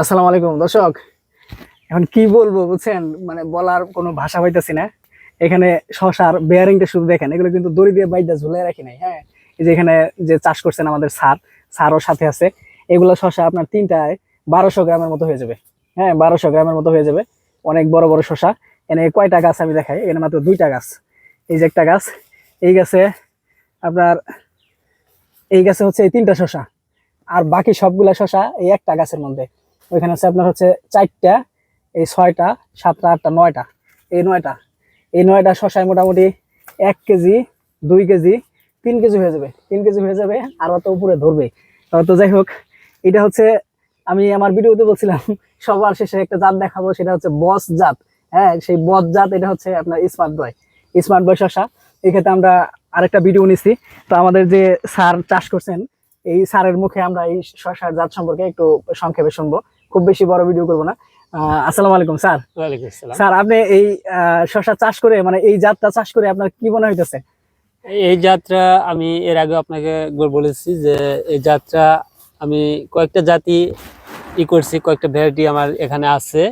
আসসালামু আলাইকুম, দর্শক। এখন কি বলব, বুঝছেন? মানে বলার কোনো ভাষা পাইতেছি না। এখানে শশার বেয়ারিংটা শুধু দেখেন, এগুলো কিন্তু দড়ি দিয়ে বাইদা ঝুলাই রাখি নাই হ্যাঁ? এই যে এখানে যে চাষ করছেন আমাদের সার, সারও সাথে আছে। এগুলো শশা আপনার তিনটায় বারোশো গ্রামের মতো হয়ে যাবে হ্যাঁ? বারোশো গ্রামের মতো হয়ে যাবে। অনেক বড় বড় শশা। এনে কয়টা গাছ আমি দেখাই? এখানে মাত্র দুইটা গাছ। এই যে একটা গাছ, এই গাছে আপনার, এই গাছে হচ্ছে এই তিনটা শশা। আর বাকি সবগুলা শশা এই একটা গাছের মধ্যে। ওইখানে হচ্ছে আপনার হচ্ছে চারটা, এই ছয়টা, সাতটা, আটটা, নয়টা, এই নয়টা। এই নয়টা শশায় মোটামুটি এক কেজি, দুই কেজি, তিন কেজি হয়ে যাবে, তিন কেজি হয়ে যাবে, আর অত উপরে ধরবে। তো যাই হোক, এটা হচ্ছে আমি আমার ভিডিওতে বলছিলাম, সবার শেষে একটা জাত দেখাবো, সেটা হচ্ছে বস জাত। হ্যাঁ সেই বস জাত, এটা হচ্ছে আপনার স্মার্ট বয়। স্মার্ট বয় শশা এক্ষেত্রে আমরা আরেকটা ভিডিও নিছি। তো আমাদের যে স্যার চাষ করছেন, এই স্যারের মুখে আমরা এই শশার জাত সম্পর্কে একটু সংক্ষেপে শুনব। খুব বেশি বড় ভিডিও করব না। আসসালামু আলাইকুম স্যার। স্যার আপনি এই শশা চাষ করে মানে এই জাতটা চাষ করে আপনার কি মনে হইতেছে? এই যাত্রা আমি এর আগে আপনাকে একবার বলেছি যে এই যাত্রা আমি কয়েকটা জাতি ই করছি কয়েকটা ভ্যারাইটি আমার এখানে আছে।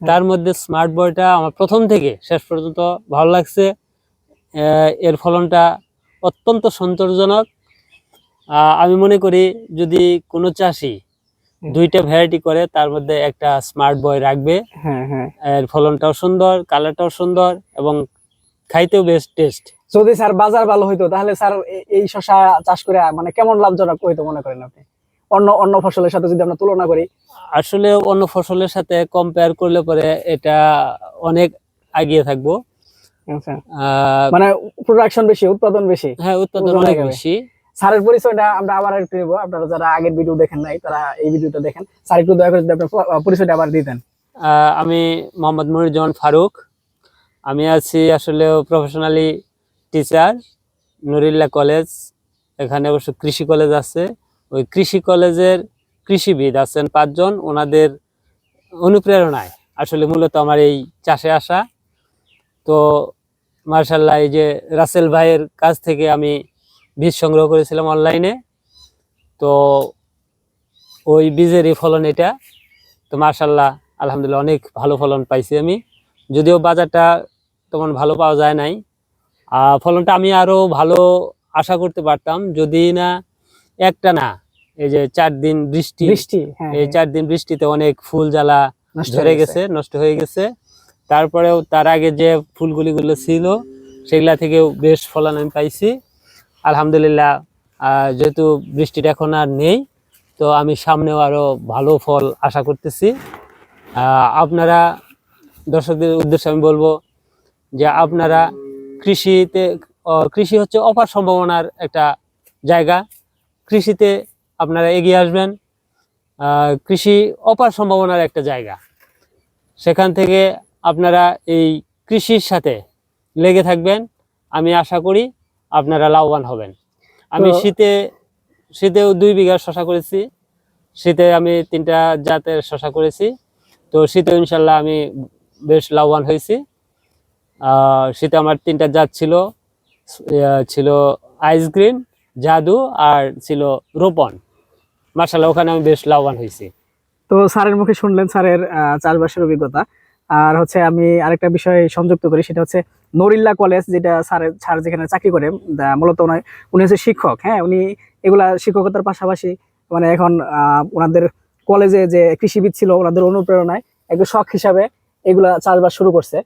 তার মধ্যে স্মার্ট বয়টা আমার প্রথম থেকে শেষ পর্যন্ত ভালো লাগছে। এর ফলনটা অত্যন্ত সন্তোষজনক। আমি মনে করি যদি কোনো চাষি। দুইটা ভ্যারাইটি করে তার মধ্যে একটা স্মার্ট বয় রাখবে। হ্যাঁ হ্যাঁ। এর ফলনটাও সুন্দর কালারটাও সুন্দর এবং খাইতেও বেশ টেস্ট যদি স্যার বাজার ভালো হইতো তাহলে স্যার এই শশা চাষ করে মানে কেমন লাভজনক হইতো মনে করেন আপনি? অন্য অন্য ফসলের সাথে যদি আমরা তুলনা করি। আসলে অন্য ফসলের সাথে কম্পেয়ার করলে পরে এটা অনেক আগিয়ে থাকব। আচ্ছা। মানে প্রোডাকশন বেশি উৎপাদন বেশি। হ্যাঁ উৎপাদন অনেক বেশি। স্যারের পরিচয়টা আমরা আবার একটু নেব। আপনারা যারা আগের ভিডিও দেখেন নাই, তারা এই ভিডিওটা দেখেন। স্যার, একটু দয়া করে যদি আপনার পরিচয়টা আবার দিতেন। আমি মোহাম্মদ মনিরুজ্জামান ফারুক। আমি আছি আসলে প্রফেশনালি টিচার নুরিল্লা কলেজ এখানে অবশ্য কৃষি কলেজ আছে। ওই কৃষি কলেজের কৃষিবিদ আছেন পাঁচজন। ওনাদের অনুপ্রেরণায় আসলে মূলত আমার এই চাষে আসা। তো মার্শাল্লাহ, এই যে রাসেল ভাইয়ের কাছ থেকে আমি বীজ সংগ্রহ করেছিলাম অনলাইনে তো ওই বীজেরই ফলন এটা। তো মার্শাল্লাহ আলহামদুলিল্লাহ অনেক ভালো ফলন পাইছি আমি। যদিও বাজারটা তেমন ভালো পাওয়া যায় নাই। ফলনটা আমি আরও ভালো আশা করতে পারতাম যদি না একটা না এই যে চার দিন বৃষ্টি বৃষ্টি হ্যাঁ এই চার দিন বৃষ্টিতে অনেক ফুল জ্বালা ঝরে হয়ে গেছে। নষ্ট হয়ে গেছে। তারপরেও তার আগে যে ফুলগুলি গুলো ছিল সেগুলা থেকেও বেশ ফলন আমি পাইছি। আলহামদুলিল্লাহ যেহেতু বৃষ্টিটা এখন আর নেই, তো আমি সামনেও আরও ভালো ফল আশা করতেছি। আপনারা, দর্শকদের উদ্দেশ্যে আমি বলব যে আপনারা কৃষিতে কৃষি হচ্ছে অপার সম্ভাবনার একটা জায়গা। কৃষিতে আপনারা এগিয়ে আসবেন কৃষি অপার সম্ভাবনার একটা জায়গা। সেখান থেকে আপনারা এই কৃষির সাথে লেগে থাকবেন, আমি আশা করি। আপনারা লাভবান হবেন। আমি শীতে শীতেও দুই বিঘা শশা করেছি। শীতে আমি তিনটা জাতের শশা করেছি। তো শীতে ইনশাল্লাহ আমি বেশ লাভবান হয়েছি। শীতে আমার তিনটা জাত ছিল। ছিল আইস গ্রিন জাদু আর ছিল রোপন মার্শাল্লাহ ওখানে আমি বেশ লাভবান হয়েছি। তো স্যারের মুখে শুনলেন স্যারের চাষবাসের অভিজ্ঞতা। আর হচ্ছে আমি আরেকটা বিষয় সংযুক্ত করি, সেটা হচ্ছে নরিল্লা কলেজ, যেটা স্যারের স্যার যেখানে চাকরি করে মূলত উনি- হচ্ছে শিক্ষক হ্যাঁ উনি এগুলা শিক্ষকতার পাশাপাশি মানে এখন ওনাদের কলেজে যে কৃষিবিদ ছিল, ওনাদের অনুপ্রেরণায় একটু শখ হিসাবে এগুলা চাষবাস শুরু করছে।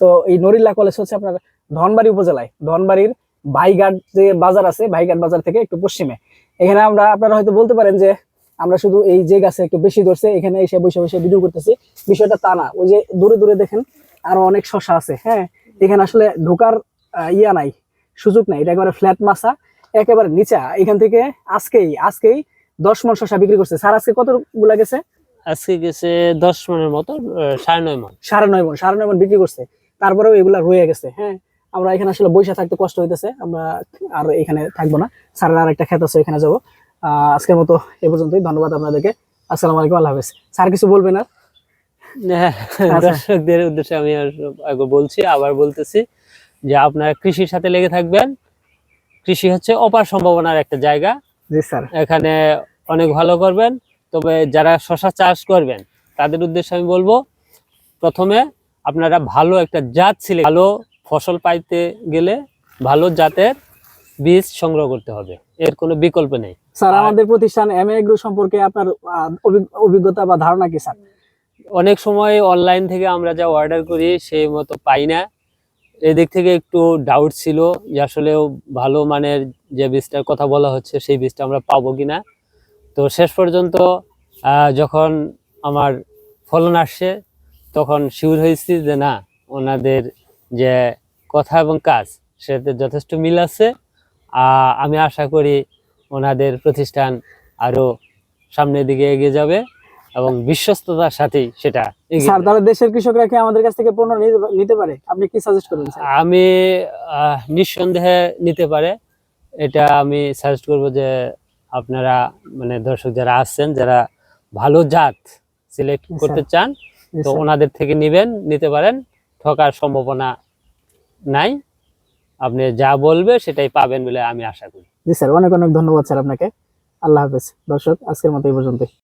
তো এই নরিল্লা কলেজ হচ্ছে আপনার ধনবাড়ি উপজেলায়, ধনবাড়ির ভাইঘাট যে বাজার আছে ভাইঘাট বাজার থেকে একটু পশ্চিমে। এখানে আমরা, আপনারা হয়তো বলতে পারেন যে আমরা শুধু এই যে গাছে একটু বেশি ধরছে এখানে এসে বসে বসে ভিডিও করতেছি। বিষয়টা তা না ওই যে দূরে দূরে দেখেন আরও অনেক শশা আছে হ্যাঁ? এখানে আসলে ঢোকার ইয়া নাই সুযোগ নাই এটা একেবারে ফ্ল্যাট মাছা একেবারে নিচা। এখান থেকে আজকেই আজকেই দশ মন শশা বিক্রি করছে। স্যার আজকে কতগুলা গেছে? আজকে গেছে দশ মনের মতো সাড়ে নয় মন। সাড়ে নয় মন সাড়ে নয় মন বিক্রি করছে। তারপরেও এগুলা রয়ে গেছে হ্যাঁ? আমরা এখানে আসলে বৈশা থাকতে কষ্ট হইতেছে আমরা আর এখানে থাকব না। স্যারের আর একটা খেত আছে এখানে যাব। আজকের মতো এ পর্যন্তই। ধন্যবাদ আপনাদেরকে। আসসালামু আলাইকুম আল্লাহ হাফেজ। স্যার কিছু বলবেন আর? হ্যাঁ, আচ্ছা। দর্শকদের উদ্দেশ্যে আমি বলছি আবার বলতেছি যে আপনারা কৃষির সাথে লেগে থাকবেন। কৃষি হচ্ছে অপার সম্ভাবনার একটা জায়গা। জি স্যার। এখানে অনেক ভালো করবেন তবে যারা শশা চাষ করবেন তাদের উদ্দেশ্যে আমি বলব প্রথমে আপনারা ভালো একটা জাত ছিলে ভালো ফসল পাইতে গেলে ভালো জাতের বীজ সংগ্রহ করতে হবে। এর কোনো বিকল্প নেই। স্যার আমাদের প্রতিষ্ঠান এম এগ্রো সম্পর্কে আপনার অভি- অভিজ্ঞতা বা ধারণা কি স্যার? অনেক সময় অনলাইন থেকে আমরা যা অর্ডার করি সেই মতো পাই না। এদিক থেকে একটু ডাউট ছিল যে আসলেও ভালো মানের যে বীজটার কথা বলা হচ্ছে সেই বীজটা আমরা পাবো কিনা তো শেষ পর্যন্ত যখন আমার ফলন আসছে তখন শিওর হয়েছি যে না ওনাদের যে কথা এবং কাজ সেটাতে যথেষ্ট মিল আছে। আমি আশা করি ওনাদের প্রতিষ্ঠান আরও সামনের দিকে এগিয়ে যাবে এবং বিশ্বস্ততার সাথে সেটা স্যার তাহলে দেশের কৃষকরা কি আমাদের কাছ থেকে পণ্য নিতে- পারে? আপনি কি সাজেস্ট করবেন আমি নিঃসন্দেহে নিতে পারে। এটা আমি সাজেস্ট করব যে আপনারা মানে দর্শক যারা আসছেন যারা ভালো জাত সিলেক্ট করতে চান তো ওনাদের থেকে নেবেন নিতে পারেন। ঠকার সম্ভাবনা নাই। আপনি যা বলবে সেটাই পাবেন বলে আমি আশা করি। জি স্যার, অনেক অনেক ধন্যবাদ স্যার আপনাকে। আল্লাহ হাফেজ। দর্শক, আজকের মতো এই পর্যন্তই।